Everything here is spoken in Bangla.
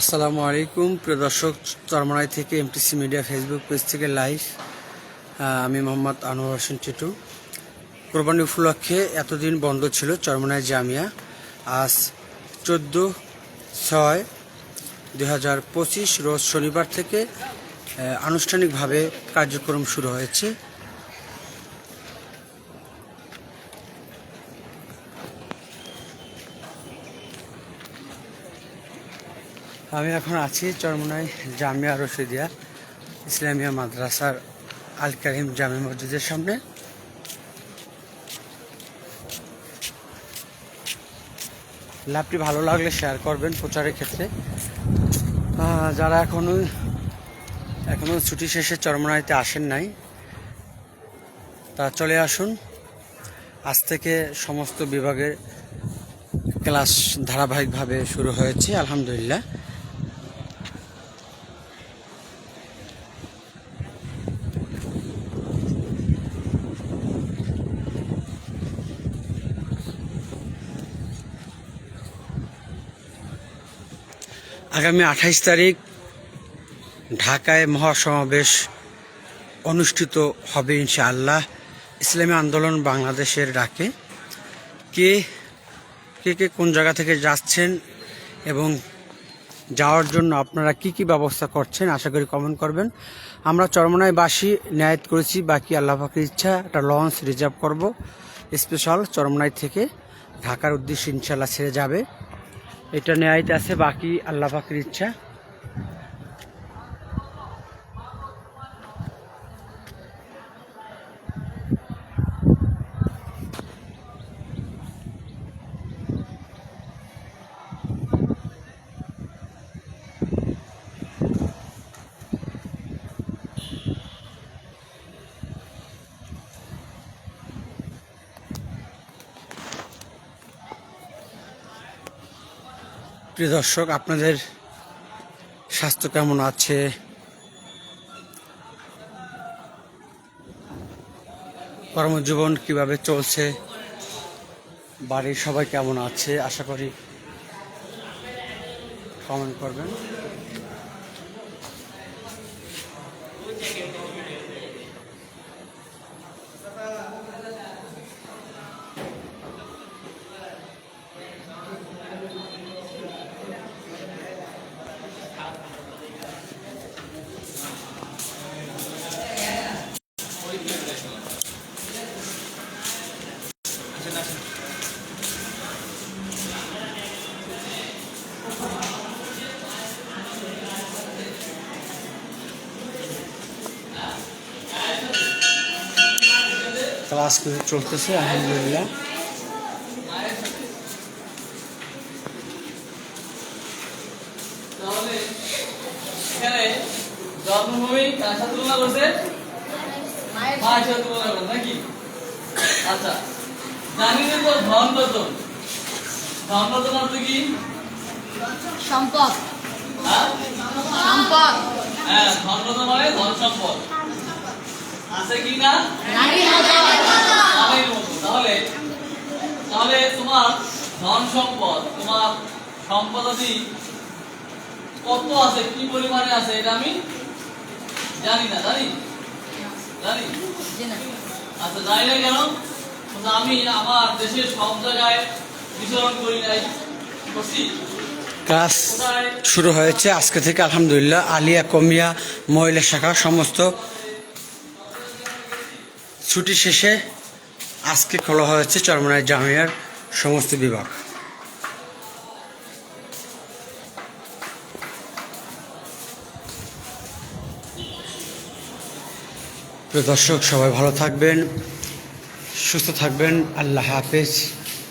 আসসালামু আলাইকুম, প্রিয় দর্শক, চরমনাই থেকে এমটিসি মিডিয়া ফেসবুক পেজ থেকে লাইভ আমি মোহাম্মদ আনোয়ার হোসেন টিটু। কোরবানি উপলক্ষে এতদিন বন্ধ ছিল চরমনাই জামিয়া। আজ চোদ্দ ছয় দুই রোজ শনিবার থেকে আনুষ্ঠানিকভাবে কার্যক্রম শুরু হয়েছে। আমি এখন আছি চরমনাই জামিয়া রশিদিয়া ইসলামিয়া মাদ্রাসার আল কারিম জামি মসজিদের সামনে। লাভটি ভালো লাগলে শেয়ার করবেন প্রচারের ক্ষেত্রে। যারা এখনও এখনও ছুটি শেষে চরমনাইতে আসেন নাই তা চলে আসুন। আজ থেকে সমস্ত বিভাগের ক্লাস ধারাবাহিকভাবে শুরু হয়েছে, আলহামদুলিল্লাহ। আগামী আঠাইশ তারিখ ঢাকায় মহাসমাবেশ অনুষ্ঠিত হবে ইনশাআল্লাহ। ইসলামী আন্দোলন বাংলাদেশের ডাকে। কে কে কে কোন জায়গা থেকে যাচ্ছেন এবং যাওয়ার জন্য আপনারা কি কি ব্যবস্থা করছেন আশা করি কমেন্ট করবেন। আমরা চরমনাইবাসী ন্যায়াত করেছি, বাকি আল্লাহ পাখির ইচ্ছা একটা লঞ্চ রিজার্ভ করব। স্পেশাল চরমনাই থেকে ঢাকার উদ্দেশ্যে ইনশাল্লাহ ছেড়ে যাবে। এটা নেয়াইতে আছে বাকি আল্লাহ পাকির ইচ্ছা। প্রিয় দর্শক, আপনাদের স্বাস্থ্য কেমন আছে? কর্মজীবন কীভাবে চলছে? বাড়ির সবাই কেমন আছে? আশা করি কমেন্ট করবেন। ক্লাস চলতেছে আলহামদুলিল্লাহ। জন্মভূমি কার সাথে তুলনা করছে? মায়ের সাথে। তুলনা করছে নাকি? আচ্ছা জানি না তো ধন রতন ধন রতন অর্থ কি? সম্পদ। হ্যাঁ? সম্পদ। হ্যাঁ ধন রতন মানে ধন সম্পদ। আছে কি না? তাহলে তাহলে তোমার ধন সম্পদ তোমার সম্পদাদি কত আছে কি পরিমাণে আছে এটা আমি জানি না জানি? জানি? আচ্ছা জানি না কেন? আমি আমার দেশের সব জায়গায় বিচরণ করি নাই করছি। ক্লাস শুরু হয়েছে আজকে থেকে আলহামদুলিল্লাহ আলিয়া কমিয়া মহিলা শাখা সমস্ত ছুটি শেষে আজকে খোলা হয়েছে চরমনায় জামিয়ার সমস্ত বিভাগ। দর্শক, সবাই ভালো থাকবেন, সুস্থ থাকবেন। আল্লাহ হাফেজ।